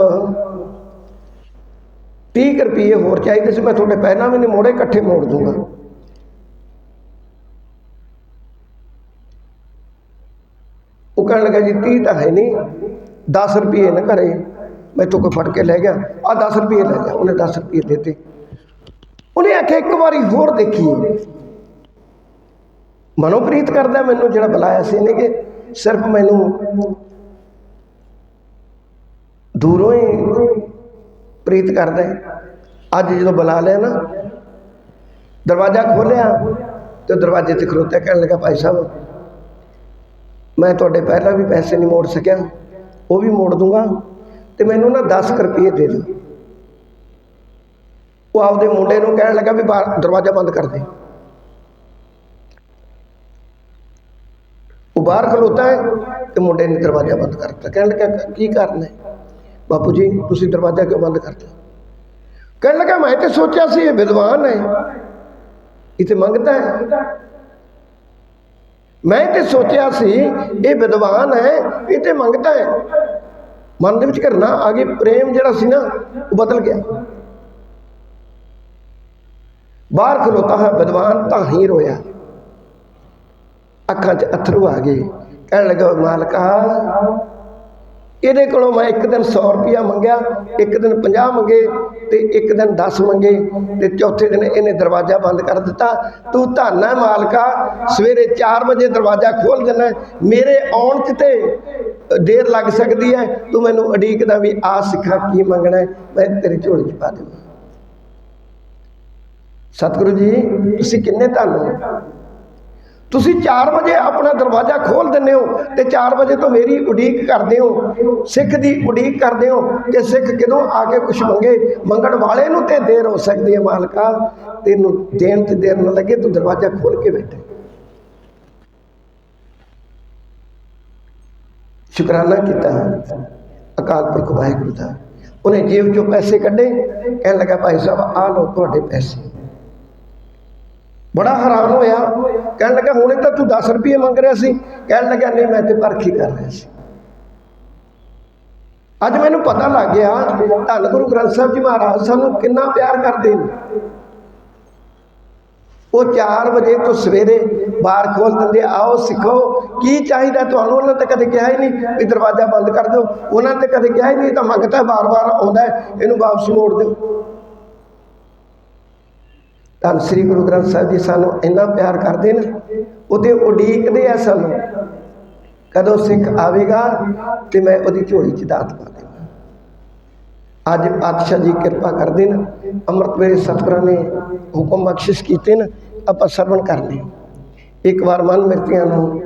30 ਕੁ ਰੁਪਏ ਹੋਰ ਚਾਹੀਦੇ ਸੀ, ਮੈਂ ਤੁਹਾਡੇ ਪਹਿਲਾਂ ਵੀ ਨਹੀਂ ਮੋੜੇ, ਇਕੱਠੇ ਮੋੜ ਦੂੰਗਾ। ਉਹ ਕਹਿਣ ਲੱਗਾ ਜੀ 30 ਤਾਂ ਹੈ ਨਹੀਂ 10 ਰੁਪਏ ਨਾ ਘਰੇ ਮੈਂ ਤੋਂ ਕੋ ਫੜ ਕੇ ਲੈ ਗਿਆ। ਆ 10 ਰੁਪਏ ਲੈ ਜਾ ਉਹਨੇ 10 ਰੁਪਏ ਦਿੱਤੇ। ਉਹਨੇ ਆਖਿਆ, ਇੱਕ ਵਾਰੀ ਹੋਰ ਦੇਖੀਏ। ਮਨੋਪ੍ਰੀਤ ਕਰਦਾ ਮੈਨੂੰ, ਜਿਹੜਾ ਬੁਲਾਇਆ ਸੀ, ਇਹਨੇ ਕਿ ਸਿਰਫ ਮੈਨੂੰ ਦੂਰੋਂ ਹੀ ਪ੍ਰੀਤ ਕਰਦਾ ਹੈ। ਅੱਜ ਜਦੋਂ ਬੁਲਾ ਲਿਆ ਨਾ, ਦਰਵਾਜ਼ਾ ਖੋਲਿਆ ਤੇ ਦਰਵਾਜ਼ੇ ਤੇ ਖਲੋਤਾ ਕਹਿਣ ਲੱਗਾ, ਭਾਈ ਸਾਹਿਬ, ਮੈਂ ਤੁਹਾਡੇ ਪਹਿਲਾਂ ਵੀ ਪੈਸੇ ਨਹੀਂ ਮੋੜ ਸਕਿਆ, ਉਹ ਵੀ ਮੋੜ ਦੂੰਗਾ ਤੇ ਮੈਨੂੰ ਨਾ 10 ਕੁ ਰੁਪਏ ਦੇ ਦਿਓ। ਉਹ ਆਪਦੇ ਮੁੰਡੇ ਨੂੰ ਕਹਿਣ ਲੱਗਾ ਵੀ ਬਾਹਰ ਦਰਵਾਜ਼ਾ ਬੰਦ ਕਰ ਦੇ। ਉਹ ਬਾਹਰ ਖਲੋਤਾ ਹੈ ਤੇ ਮੁੰਡੇ ਨੇ ਦਰਵਾਜ਼ਾ ਬੰਦ ਕਰ ਦਿੱਤਾ ਕਹਿਣ ਲੱਗਾ, ਕੀ ਕਰਨਾ ਹੈ? ਬਾਪੂ ਜੀ ਤੁਸੀਂ ਦਰਵਾਜ਼ਾ ਕਿਉਂ ਬੰਦ ਕਰਤਾ ਕਹਿਣ ਲੱਗਾ ਮੈਂ ਤੇ ਸੋਚਿਆ ਸੀ ਇਹ ਵਿਦਵਾਨ ਹੈ ਇਹ ਤੇ ਮੰਗਤਾ ਹੈ ਮੈਂ ਤੇ ਸੋਚਿਆ ਸੀ ਇਹ ਵਿਦਵਾਨ ਹੈ ਇਹ ਤੇ ਮੰਗਤਾ ਹੈ ਮਨ ਦੇ ਵਿੱਚ ਕਰਨਾ ਆ ਗਈ ਪ੍ਰੇਮ ਜਿਹੜਾ ਸੀ ਨਾ ਉਹ ਬਦਲ ਗਿਆ ਬਾਹਰ ਖਲੋਤਾ ਹੈ ਵਿਦਵਾਨ ਤਾਂ ਹੀ ਰੋਇਆ ਅੱਖਾਂ 'ਚ ਅਥਰੂ ਆ ਗਏ ਕਹਿਣ ਲੱਗਾ ਮਾਲਕਾ ਇਹਦੇ ਕੋਲੋਂ ਮੈਂ ਇੱਕ ਦਿਨ 100 ਰੁਪਿਆ ਮੰਗਿਆ, ਇੱਕ ਦਿਨ 50 ਮੰਗੇ ਤੇ ਇੱਕ ਦਿਨ 10 ਮੰਗੇ ਤੇ ਚੌਥੇ ਦਿਨ ਇਹਨੇ ਦਰਵਾਜ਼ਾ ਬੰਦ ਕਰ ਦਿੱਤਾ। ਤੂੰ ਧੰਨ ਹੈ ਮਾਲਕਾ ਸਵੇਰੇ 4 ਵਜੇ ਦਰਵਾਜ਼ਾ ਖੋਲ ਦੇਣਾ ਮੇਰੇ ਆਉਣ 'ਚ ਤੇ ਦੇਰ ਲੱਗ ਸਕਦੀ ਹੈ। ਤੂੰ ਮੈਨੂੰ ਉਡੀਕਦਾ ਵੀ ਆ ਸਿੱਖਾ ਕੀ ਮੰਗਣਾ ਮੈਂ ਤੇਰੇ ਝੋਲੀ 'ਚ ਪਾ ਦੇਵਾਂ। ਸਤਿਗੁਰੂ ਜੀ, ਤੁਸੀਂ ਕਿੰਨੇ ਧੰਨ ਹੋ? ਤੁਸੀਂ 4 ਵਜੇ ਆਪਣਾ ਦਰਵਾਜ਼ਾ ਖੋਲ ਦਿੰਦੇ ਹੋ ਤੇ 4 ਵਜੇ ਤੋਂ ਮੇਰੀ ਉਡੀਕ ਕਰਦੇ ਹੋ। ਸਿੱਖ ਦੀ ਉਡੀਕ ਕਰਦੇ ਹੋ ਕਿ ਸਿੱਖ ਕਿਦੋਂ ਆ ਕੇ ਕੁਝ ਮੰਗੇ? ਮੰਗਣ ਵਾਲੇ ਨੂੰ ਤੇ ਦੇਰ ਹੋ ਸਕਦੀ ਹੈ ਮਾਲਕਾ। ਤੈਨੂੰ ਦੇਣ ਤੇ ਦੇਰ ਨਾ ਲੱਗੇ, ਤੂੰ ਦਰਵਾਜ਼ਾ ਖੋਲ ਕੇ ਬੈਠੇ ਸ਼ੁਕਰਾਨਾ ਕੀਤਾ। ਅਕਾਲ ਪੁਰਖ ਵਾਹਿਗੁਰੂ ਦਾ। ਉਹਨੇ ਜੇਬ ਚੋਂ ਪੈਸੇ ਕੱਢੇ। ਕਹਿਣ ਲੱਗਾ, ਭਾਈ ਸਾਹਿਬ ਆ ਲਓ ਤੁਹਾਡੇ ਪੈਸੇ। ਬੜਾ ਹੈਰਾਨ ਹੋਇਆ। ਕਹਿਣ ਲੱਗਾ, ਹੁਣੇ ਤਾਂ ਤੂੰ 10 ਰੁਪਏ ਮੰਗ ਰਿਹਾ ਸੀ। ਕਹਿਣ ਲੱਗਾ, ਨਹੀਂ, ਮੈਂ ਤੇ ਪਰਖੀ ਕਰ ਰਿਹਾ ਸੀ। ਅੱਜ ਮੈਨੂੰ ਪਤਾ ਲੱਗ ਗਿਆ, ਧੰਨ ਗੁਰੂ ਗ੍ਰੰਥ ਸਾਹਿਬ ਜੀ ਮਹਾਰਾਜ ਸਾਨੂੰ ਕਿੰਨਾ ਪਿਆਰ ਕਰਦੇ ਨੇ। ਉਹ 4 ਵਜੇ ਤੋਂ ਸਵੇਰੇ ਬਾਹਰ ਖੋਲ ਦਿੰਦੇ, ਆਓ, ਸਿੱਖੋ, ਕੀ ਚਾਹੀਦਾ ਤੁਹਾਨੂੰ? ਉਹਨਾਂ ਤੇ ਕਦੇ ਕਿਹਾ ਹੀ ਨਹੀਂ ਵੀ ਦਰਵਾਜ਼ਾ ਬੰਦ ਕਰ ਦਿਓ। ਉਹਨਾਂ ਤੇ ਕਦੇ ਕਿਹਾ ਹੀ ਨਹੀਂ, ਇਹ ਤਾਂ ਮੰਗਤਾ ਬਾਰ-ਬਾਰ ਆਉਂਦਾ ਇਹਨੂੰ ਵਾਪਸ ਮੋੜ ਦਿਓ। ਧੰਨ ਸ੍ਰੀ ਗੁਰੂ ਗ੍ਰੰਥ ਸਾਹਿਬ ਜੀ ਸਾਨੂੰ ਇੰਨਾ ਪਿਆਰ ਕਰਦੇ ਨੇ, ਉਹਦੇ ਉਡੀਕਦੇ ਆ ਸਾਨੂੰ। ਕਦੋਂ ਸਿੱਖ ਆਵੇਗਾ ਤੇ ਮੈਂ ਉਹਦੀ ਝੋਲੀ 'ਚ ਦਾਤ ਪਾ ਦੇਵਾਂ। ਅੱਜ ਪਾਤਸ਼ਾਹ ਜੀ ਕਿਰਪਾ ਕਰਦੇ ਨੇ, ਅੰਮ੍ਰਿਤ ਵੇਲੇ ਸਤਿਗੁਰਾਂ ਨੇ ਹੁਕਮ ਬਖਸ਼ਿਸ਼ ਕੀਤੇ ਨੇ, ਆਪਾਂ ਸਰਵਣ ਕਰਨੇ ਇੱਕ ਵਾਰ ਮਨ ਮਿਰਤੀਆਂ ਨੂੰ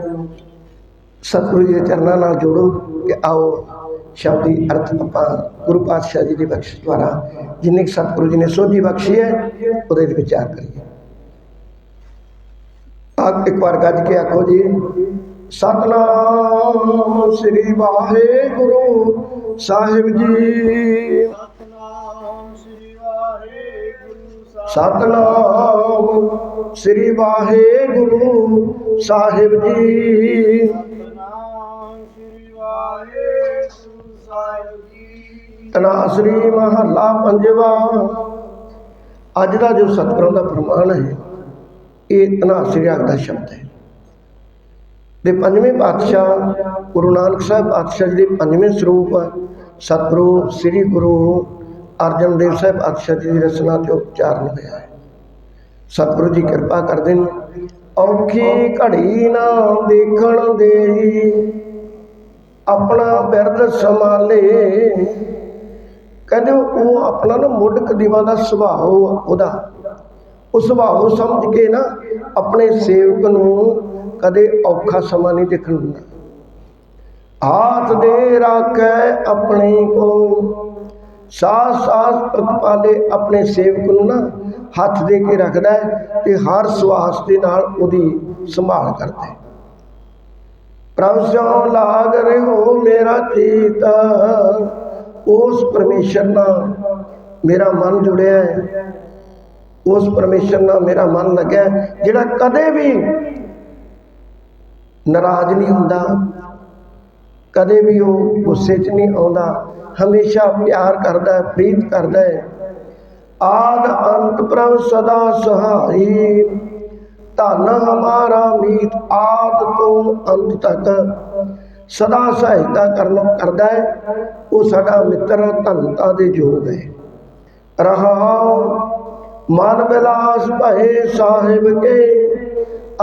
ਸਤਿਗੁਰੂ ਜੀ ਦੇ ਚਰਨਾਂ ਨਾਲ ਜੋੜੋ ਕਿ ਆਓ ਸ਼ਬਦੀ ਅਰਥ ਆਪਾਂ ਗੁਰੂ ਪਾਤਸ਼ਾਹ ਜੀ ਦੀ ਬਖਸ਼ਿਸ਼ ਦੁਆਰਾ ਜਿੰਨੇ ਕੁ ਸਤਿਗੁਰੂ ਜੀ ਨੇ ਸੋਝੀ ਬਖਸ਼ੀ ਹੈ, ਉਹਦੇ ਤੇ ਵਿਚਾਰ ਕਰੀਏ। ਆਪ ਇੱਕ ਵਾਰ ਗੱਜ ਕੇ ਆਖੋ ਜੀ, ਸਤਨਾਮ ਸ੍ਰੀ ਵਾਹਿਗੁਰੂ ਸਾਹਿਬ ਜੀ। ਸਤਨਾਮ ਸ੍ਰੀ ਵਾਹਿਗੁਰੂ ਸਾਹਿਬ ਸ੍ਰੀ ਵਾਹਿਗੁਰੂ ਸਾਹਿਬ ਜੀ। ਸਤਨਾਮ ਸ੍ਰੀ ਵਾਹਿਗੁਰੂ। ਸਾਹਿਬ ਜੀ ਤਨਾਸਰੀ ਮਹੱਲਾ ਪੰਜਵਾ। ਅੱਜ ਦਾ ਜੋ ਸਤਿਗੁਰਾਂ ਦਾ ਫਰਮਾਨ ਹੈ, ਇਹ ਤਨਾਸਰੀ ਆਖ ਦਾ ਸ਼ਬਦ ਹੈ। ਦੇ ਪੰਜਵੇਂ ਪਾਤਸ਼ਾਹ ਗੁਰੂ ਨਾਨਕ ਸਾਹਿਬ ਪਾਤਸ਼ਾਹ ਜੀ ਦੇ ਪੰਜਵੇਂ ਸਰੂਪ ਸਤਿਗੁਰੂ, ਸ੍ਰੀ ਗੁਰੂ ਅਰਜਨ ਦੇਵ ਸਾਹਿਬ ਪਾਤਸ਼ਾਹ ਜੀ ਦੀ ਰਚਨਾ ਤੇ ਉਚਾਰਨ ਹੋਇਆ ਹੈ। ਸਤਿਗੁਰੂ ਜੀ ਕਿਰਪਾ ਕਰਦੇ ਨੇ। ਔਖੀ ਘੜੀ ਨਾ ਦੇਖਣ ਦੇ। ਆਪਣਾ ਬਿਰਦ ਸੰਭਾਲੇ ਕਹਿੰਦੇ ਉਹ ਆਪਣਾ ਨਾ ਮੁੱਢ ਕਦੀਵਾਂ ਦਾ ਸੁਭਾਅ ਉਹਦਾ। ਉਹ ਸੁਭਾਅ ਸਮਝ ਕੇ ਨਾ ਆਪਣੇ ਸੇਵਕ ਨੂੰ ਕਦੇ ਔਖਾ ਸਮਾਂ ਨਹੀਂ ਦੇਖਣ ਦਿੰਦਾ। ਹਾਥ ਦੇ ਰਾਖੈ ਆਪਣੇ ਕੋ ਸਾਸ ਸਾਸ ਪ੍ਰਤਪਾਲੇ ਆਪਣੇ ਸੇਵਕ ਨੂੰ ਨਾ ਹੱਥ ਦੇ ਕੇ ਰੱਖਦਾ ਤੇ ਹਰ ਸਵਾਸ ਦੇ ਨਾਲ ਉਹਦੀ ਸੰਭਾਲ ਕਰਦਾ ਹੈ। ਪ੍ਰਭ ਸਿਉ ਲਾਗ ਰਹੋ ਮੇਰਾ ਚੀਤ, ਉਸ ਪਰਮੇਸ਼ਰ ਨਾਲ ਮੇਰਾ ਮਨ ਜੁੜਿਆ ਹੈ। ਉਸ ਪਰਮੇਸ਼ਰ ਨਾਲ ਮੇਰਾ ਮਨ ਲੱਗਿਆ ਜਿਹੜਾ ਕਦੇ ਵੀ ਨਾਰਾਜ਼ ਨਹੀਂ ਹੁੰਦਾ, ਕਦੇ ਵੀ ਉਹ ਗੁੱਸੇ 'ਚ ਨਹੀਂ ਆਉਂਦਾ, ਹਮੇਸ਼ਾ ਪਿਆਰ ਕਰਦਾ ਹੈ, ਪ੍ਰੀਤ ਕਰਦਾ ਹੈ। ਆਦ ਅੰਤ ਪ੍ਰਭ ਸਦਾ ਸਹਾਈ। ਧਨ ਹਮਾਰਾ ਮੀਤ ਆਦ ਤੋਂ ਅੰਤ ਤੱਕ। ਸਦਾ ਸਹਾਇਤਾ ਕਰਨ ਕਰਦਾ ਹੈ। ਉਹ ਸਾਡਾ ਮਿੱਤਰ ਧਨਤਾ ਦੇ ਯੋਗ ਹੈ। ਰਹਾਉ ਮਨ ਬਿਲਾਸ ਭਏ ਸਾਹਿਬ ਕੇ,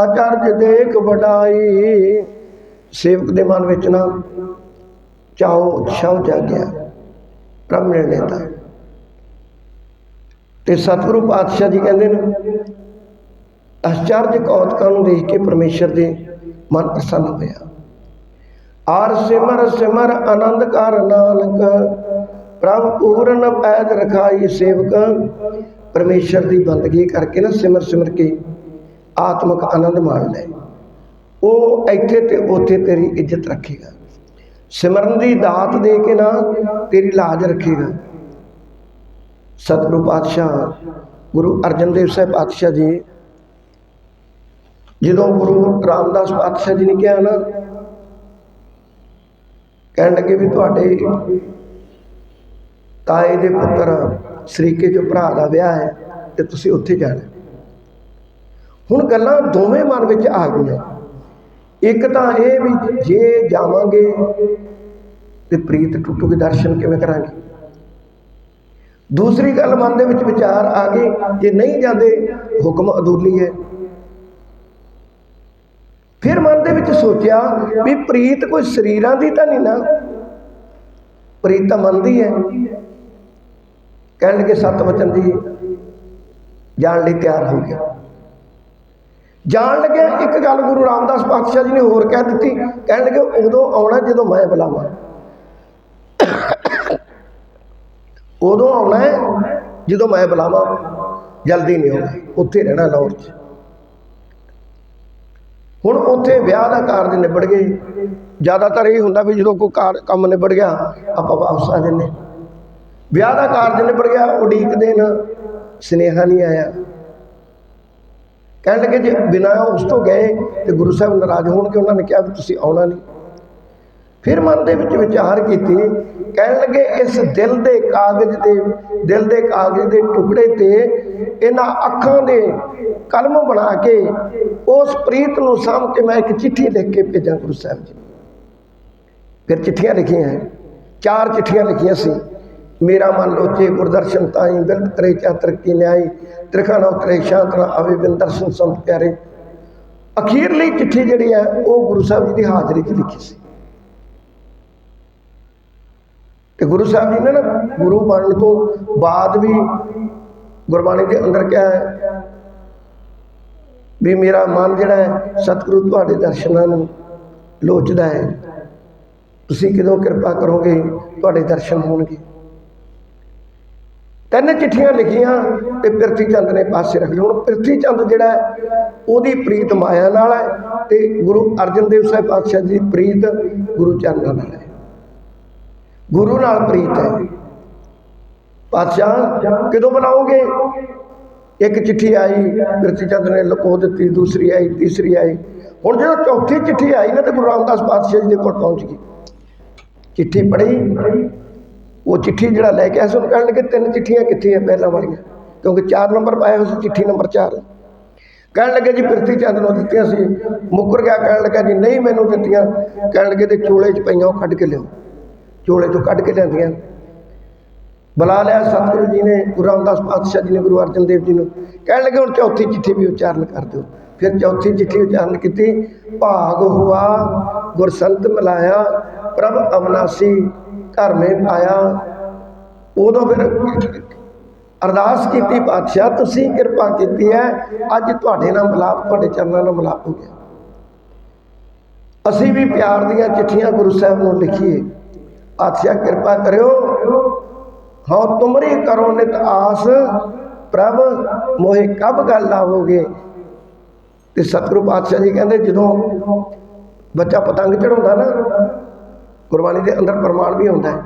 ਅਚਰਜ ਦੇਖ ਵਡਾਈ। ਸੇਵਕ ਦੇ ਮਨ ਵਿੱਚ ਨਾ ਚਾਹੋ ਉਤਸ਼ਾਹ ਜਾਗਿਆ। ਪ੍ਰਭ ਨੇ ਲੈਤਾ ਤੇ ਸਤਿਗੁਰੂ ਪਾਤਸ਼ਾਹ ਜੀ ਕਹਿੰਦੇ ਨੇ ਅਚਰਜ ਕੌਤਕਾਂ ਨੂੰ ਦੇਖ ਕੇ ਪਰਮੇਸ਼ਰ ਦੇ ਮਨ ਪ੍ਰਸੰਨ ਹੋਇਆ। ਆਰ ਸਿਮਰ ਸਿਮਰ ਆਨੰਦ ਕਰ ਨਾਨਕ, ਪ੍ਰਭ ਪੂਰਨ ਪੈਦ ਰਖਾਈ ਸੇਵਕ। ਪਰਮੇਸ਼ਰ ਦੀ ਬੰਦਗੀ ਕਰਕੇ ਨਾ ਸਿਮਰ ਸਿਮਰ ਕੇ ਆਤਮਿਕ ਆਨੰਦ ਮਾਣ ਲੈ। ਉਹ ਇੱਥੇ ਤੇ ਉੱਥੇ ਤੇਰੀ ਇੱਜ਼ਤ ਰੱਖੇਗਾ। ਸਿਮਰਨ ਦੀ ਦਾਤ ਦੇ ਕੇ ਨਾ ਤੇਰੀ ਲਾਜ ਰੱਖੇਗਾ। ਸਤਿਗੁਰੂ ਪਾਤਸ਼ਾਹ, ਗੁਰੂ ਅਰਜਨ ਦੇਵ ਸਾਹਿਬ ਪਾਤਸ਼ਾਹ ਜੀ ਜਦੋਂ ਗੁਰੂ ਰਾਮਦਾਸ ਪਾਤਸ਼ਾਹ ਜੀ ਨੇ ਕਿਹਾ ਨਾ, ਕਹਿਣ ਲੱਗੇ ਵੀ ਤੁਹਾਡੇ ਤਾਏ ਦੇ ਪੁੱਤਰ ਸਰੀਕੇ ਚ ਭਰਾ ਦਾ ਵਿਆਹ ਹੈ ਤੇ ਤੁਸੀਂ ਉੱਥੇ ਜਾਣਾ। ਹੁਣ ਗੱਲਾਂ ਦੋਵੇਂ ਮਨ ਵਿੱਚ ਆ ਗਈਆਂ। ਇੱਕ ਤਾਂ ਇਹ ਵੀ ਜੇ ਜਾਵਾਂਗੇ ਤੇ ਪ੍ਰੀਤ ਟੁੱਟੂਗੀ ਦਰਸ਼ਨ ਕਿਵੇਂ ਕਰਾਂਗੇ? ਦੂਸਰੀ ਗੱਲ ਮਨ ਦੇ ਵਿੱਚ ਵਿਚਾਰ ਆ ਗਏ, ਜੇ ਨਹੀਂ ਜਾਂਦੇ, ਹੁਕਮ ਅਦੂਲੀ ਹੈ। ਫਿਰ ਮਨ ਦੇ ਵਿੱਚ ਸੋਚਿਆ ਵੀ ਪ੍ਰੀਤ ਕੋਈ ਸਰੀਰਾਂ ਦੀ ਤਾਂ ਨਹੀਂ ਨਾ। ਪ੍ਰੀਤ ਤਾਂ ਮਨ ਦੀ ਹੈ। ਕਹਿਣ ਲੱਗੇ, ਸਤ ਵਚਨ ਜੀ ਜਾਣ ਲਈ ਤਿਆਰ ਹੋ ਗਿਆ। ਜਾਣ ਲੱਗਿਆ ਇੱਕ ਗੱਲ ਗੁਰੂ ਰਾਮਦਾਸ ਪਾਤਸ਼ਾਹ ਜੀ ਨੇ ਹੋਰ ਕਹਿ ਦਿੱਤੀ। ਕਹਿਣ ਲੱਗੇ, ਉਦੋਂ ਆਉਣਾ ਜਦੋਂ ਮੈਂ ਬੁਲਾਵਾਂ। ਉਦੋਂ ਆਉਣਾ ਹੈ ਜਦੋਂ ਮੈਂ ਬੁਲਾਵਾਂ। ਜਲਦੀ ਨਹੀਂ ਆਉਣਾ ਉੱਥੇ ਰਹਿਣਾ ਲਾਹੌਰ 'ਚ। ਹੁਣ ਉੱਥੇ ਵਿਆਹ ਦਾ ਕਾਰਜ ਨਿਬੜ ਗਏ। ਜ਼ਿਆਦਾਤਰ ਇਹ ਹੁੰਦਾ ਵੀ ਜਦੋਂ ਕੋਈ ਕਾਰ ਕੰਮ ਨਿਬੜ ਗਿਆ, ਆਪਾਂ ਵਾਪਸ ਆ ਜੰਨੇ ਵਿਆਹ ਦਾ ਕਾਰਜ ਨਿਬੜ ਗਿਆ ਉਡੀਕਦੇ ਨਾ ਸਨੇਹਾ ਨਹੀਂ ਆਇਆ। ਕਹਿਣ ਲੱਗੇ ਜੇ ਬਿਨਾਂ ਉਸ ਤੋਂ ਗਏ ਤੇ ਗੁਰੂ ਸਾਹਿਬ ਨਾਰਾਜ਼ ਹੋਣਗੇ, ਉਹਨਾਂ ਨੇ ਕਿਹਾ ਵੀ ਤੁਸੀਂ ਆਉਣਾ ਨਹੀਂ। ਫਿਰ ਮਨ ਦੇ ਵਿੱਚ ਵਿਚਾਰ ਕੀਤੀ, ਕਹਿਣ ਲੱਗੇ, ਇਸ ਦਿਲ ਦੇ ਕਾਗਜ਼ ਤੇ ਦਿਲ ਦੇ ਕਾਗਜ਼ ਦੇ ਟੁਕੜੇ ਤੇ ਇਹਨਾਂ ਅੱਖਾਂ ਦੇ ਕਲਮ ਬਣਾ ਕੇ ਉਸ ਪ੍ਰੀਤ ਨੂੰ ਸਾਂਭ ਕੇ ਮੈਂ ਇੱਕ ਚਿੱਠੀ ਲਿਖ ਕੇ ਭੇਜਾਂ ਗੁਰੂ ਸਾਹਿਬ ਜੀ। ਫਿਰ ਚਿੱਠੀਆਂ ਲਿਖੀਆਂ, ਚਾਰ ਚਿੱਠੀਆਂ ਲਿਖੀਆਂ ਸੀ। ਮੇਰਾ ਮਨ ਲੋਚੇ ਗੁਰਦਰਸ਼ਨ ਤਾਈ ਬਿਰਤ ਕਰੇ ਚਾ ਨਿਆਈ ਤ੍ਰਿਖਾ ਤ੍ਰਿਖਾਣਾ ਉਤਰੇ ਸ਼ਾਂਤ ਨਾ ਆਵੇ ਬਿਨ ਦਰਸ਼ਨ ਸੰਤ ਪਿਆਰੇ। ਅਖੀਰਲੀ ਚਿੱਠੀ ਜਿਹੜੀ ਹੈ, ਉਹ ਗੁਰੂ ਸਾਹਿਬ ਜੀ ਦੀ ਹਾਜ਼ਰੀ 'ਚ ਲਿਖੀ ਸੀ। ਤੇ ਗੁਰੂ ਸਾਹਿਬ ਜੀ ਨੇ ਨਾ ਗੁਰੂ ਬਣਨ ਤੋਂ ਬਾਅਦ ਵੀ ਗੁਰਬਾਣੀ ਦੇ ਅੰਦਰ ਕਿਹਾ ਹੈ ਵੀ ਮੇਰਾ ਮਨ ਜਿਹੜਾ ਹੈ ਸਤਿਗੁਰੂ ਤੁਹਾਡੇ ਦਰਸ਼ਨਾਂ ਨੂੰ ਲੋਚਦਾ ਹੈ। ਤੁਸੀਂ ਕਿਦੋਂ ਕਿਰਪਾ ਕਰੋਗੇ ਤੁਹਾਡੇ ਦਰਸ਼ਨ ਹੋਣਗੇ। ਤਿੰਨ ਚਿੱਠੀਆਂ ਲਿਖੀਆਂ ਤੇ ਪ੍ਰਿਥੀ ਚੰਦ ਨੇ ਪਾਸੇ ਰੱਖ ਲਈ ਹੁਣ ਪ੍ਰਿਥੀ ਚੰਦ ਜਿਹੜਾ ਹੈ, ਉਹਦੀ ਪ੍ਰੀਤ ਮਾਇਆ ਨਾਲ ਹੈ ਤੇ ਗੁਰੂ ਅਰਜਨ ਦੇਵ ਸਾਹਿਬ ਪਾਤਸ਼ਾਹ ਜੀ ਪ੍ਰੀਤ ਗੁਰੂ ਚਰਨਾਂ ਨਾਲ ਹੈ। ਗੁਰੂ ਨਾਲ ਪ੍ਰੀਤ ਹੈ। ਪਾਤਸ਼ਾਹ, ਕਦੋਂ ਬਣਾਓਗੇ ਇੱਕ ਚਿੱਠੀ ਆਈ ਪ੍ਰਿਥੀ ਚੰਦ ਨੇ ਲਕੋ ਦਿੱਤੀ, ਦੂਸਰੀ ਆਈ, ਤੀਸਰੀ ਆਈ। ਹੁਣ ਜਦੋਂ ਚੌਥੀ ਚਿੱਠੀ ਆਈ ਨਾ ਤੇ ਗੁਰੂ ਰਾਮਦਾਸ ਪਾਤਸ਼ਾਹ ਜੀ ਦੇ ਕੋਲ ਪਹੁੰਚ ਗਈ। ਚਿੱਠੀ ਪੜ੍ਹੀ। ਉਹ ਚਿੱਠੀ ਜਿਹੜਾ ਲੈ ਕੇ ਆਇਆ ਸੀ, ਉਹਨੂੰ ਕਹਿਣ ਲੱਗੇ, ਤਿੰਨ ਚਿੱਠੀਆਂ ਕਿੱਥੇ ਆ ਪਹਿਲਾਂ ਵਾਲੀਆਂ? ਕਿਉਂਕਿ ਚਾਰ ਨੰਬਰ ਪਾਇਆ ਹੋਇਆ ਸੀ, ਚਿੱਠੀ ਨੰਬਰ 4 ਕਹਿਣ ਲੱਗੇ, ਜੀ ਪ੍ਰਿਥੀ ਚੰਦ ਨੂੰ ਦਿੱਤੀਆਂ ਸੀ। ਮੁੱਕਰ ਗਿਆ, ਕਹਿਣ ਲੱਗਾ, ਜੀ ਨਹੀਂ, ਮੈਨੂੰ ਦਿੱਤੀਆਂ। ਕਹਿਣ ਲੱਗੇ, ਤੇ ਚੋਲੇ 'ਚ ਪਈਆਂ, ਉਹ ਕੱਢ ਕੇ ਲਿਓ ਚੋਲੇ 'ਚੋਂ ਕੱਢ ਕੇ ਲਿਆਂਦੀਆਂ। ਬੁਲਾ ਲਿਆ ਸਤਿਗੁਰੂ ਜੀ ਨੇ, ਗੁਰੂ ਰਾਮਦਾਸ ਪਾਤਸ਼ਾਹ ਜੀ ਨੇ, ਗੁਰੂ ਅਰਜਨ ਦੇਵ ਜੀ ਨੂੰ। ਕਹਿਣ ਲੱਗੇ, ਹੁਣ ਚੌਥੀ ਚਿੱਠੀ ਵੀ ਉਚਾਰਨ ਕਰ ਦਿਓ। ਫਿਰ ਚੌਥੀ ਚਿੱਠੀ ਉਚਾਰਨ ਕੀਤੀ। ਭਾਗ ਹੁਆ, ਗੁਰਸੰਤ ਮਿਲਾਇਆ, ਪ੍ਰਭ ਅਵਨਾਸੀ ਘਰ ਮੇ ਪਾਇਆ। ਉਦੋਂ ਫਿਰ ਅਰਦਾਸ ਕੀਤੀ, ਪਾਤਸ਼ਾਹ, ਤੁਸੀਂ ਕਿਰਪਾ ਕੀਤੀ ਹੈ, ਅੱਜ ਤੁਹਾਡੇ ਨਾਲ ਮਿਲਾਪ, ਤੁਹਾਡੇ ਚਰਨਾਂ ਨਾਲ ਮਿਲਾਪ ਹੋ ਗਿਆ। ਅਸੀਂ ਵੀ ਪਿਆਰ ਦੀਆਂ ਚਿੱਠੀਆਂ ਗੁਰੂ ਸਾਹਿਬ ਨੂੰ ਲਿਖੀਏ। ਪਾਤਸ਼ਾਹ ਕਿਰਪਾ ਕਰਿਓ। ਹਉ ਤੁਮਰੀ ਕਰੋ ਨਿਤ ਆਸ। ਪ੍ਰਭ, ਮੋਹਿ ਕਬ ਗੱਲ ਲਾਵੋਗੇ? ਤੇ ਸਤਿਗੁਰੂ ਪਾਤਸ਼ਾਹ ਜੀ ਕਹਿੰਦੇ, ਜਦੋਂ ਬੱਚਾ ਪਤੰਗ ਚੜਾਉਂਦਾ ਨਾ, ਗੁਰਬਾਣੀ ਦੇ ਅੰਦਰ ਪ੍ਰਮਾਣ ਵੀ ਹੁੰਦਾ ਹੈ।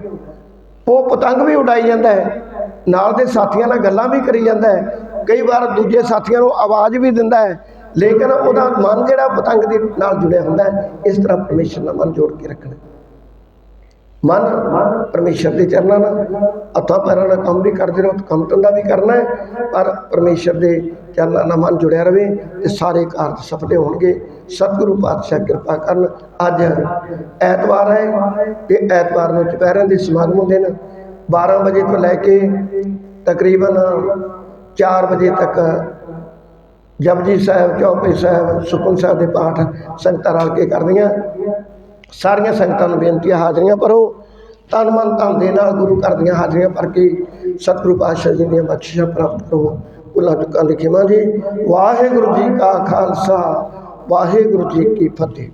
ਉਹ ਪਤੰਗ ਵੀ ਉਡਾਈ ਜਾਂਦਾ ਹੈ। ਨਾਲ ਦੇ ਸਾਥੀਆਂ ਨਾਲ ਗੱਲਾਂ ਵੀ ਕਰੀ ਜਾਂਦਾ ਹੈ। ਕਈ ਵਾਰ ਦੂਜੇ ਸਾਥੀਆਂ ਨੂੰ ਆਵਾਜ਼ ਵੀ ਦਿੰਦਾ ਹੈ। ਲੇਕਿਨ ਉਹਦਾ ਮਨ ਜਿਹੜਾ ਪਤੰਗ ਦੇ ਨਾਲ ਜੁੜਿਆ ਹੁੰਦਾ ਹੈ, ਇਸ ਤਰ੍ਹਾਂ ਪਰਮੇਸ਼ਰ ਨਾਲ ਮਨ ਜੋੜ ਕੇ ਰੱਖਣਾ। ਮਨ, ਪਰਮੇਸ਼ਰ ਦੇ ਚਰਨਾਂ ਨਾਲ। ਹੱਥਾਂ ਪੈਰਾਂ ਨਾਲ ਕੰਮ ਵੀ ਕਰਦੇ ਰਹੋ, ਕੰਮ ਧੰਦਾ ਵੀ ਕਰਨਾ ਹੈ, ਪਰ ਪਰਮੇਸ਼ਰ ਦੇ ਚਰਨਾਂ ਨਾਲ ਮਨ ਜੁੜਿਆ ਰਵੇ ਤੇ ਸਾਰੇ ਕਾਰਜ ਸਫਲੇ ਹੋਣਗੇ। ਸਤਿਗੁਰੂ ਪਾਤਸ਼ਾਹ ਕਿਰਪਾ ਕਰਨ ਅੱਜ ਐਤਵਾਰ ਹੈ ਤੇ ਐਤਵਾਰ ਨੂੰ ਦੁਪਹਿਰਾਂ ਦੇ ਸਮਾਗਮ ਹੁੰਦੇ ਨੇ 12 ਵਜੇ ਤੋਂ ਲੈ ਕੇ ਤਕਰੀਬਨ 4 ਵਜੇ ਤੱਕ ਜਪਜੀ ਸਾਹਿਬ, ਚੌਪਈ ਸਾਹਿਬ, ਸੁਖਮਨੀ ਸਾਹਿਬ ਦੇ ਪਾਠ ਸੰਗਤਾਂ ਰਲ ਕੇ ਕਰਦੀਆਂ ਸਾਰੀਆਂ ਸੰਗਤਾਂ ਨੂੰ ਬੇਨਤੀ ਹੈ ਹਾਜ਼ਰੀਆਂ ਭਰੋ। ਤਨ ਮਨ ਧਨ ਦੇ ਨਾਲ ਗੁਰੂ ਘਰ ਦੀਆਂ ਹਾਜ਼ਰੀਆਂ ਭਰ ਕੇ ਸਤਿਗੁਰੂ ਪਾਤਸ਼ਾਹ ਜੀ ਦੀਆਂ ਬਖਸ਼ਿਸ਼ਾਂ ਪ੍ਰਾਪਤ ਕਰੋ। ਭੁੱਲਾਂ ਚੁੱਕਾਂ ਦੀ ਖਿਮਾ ਜੀ। ਵਾਹਿਗੁਰੂ ਜੀ ਕਾ ਖਾਲਸਾ। ਵਾਹਿਗੁਰੂ ਜੀ ਕੀ ਫਤਿਹ।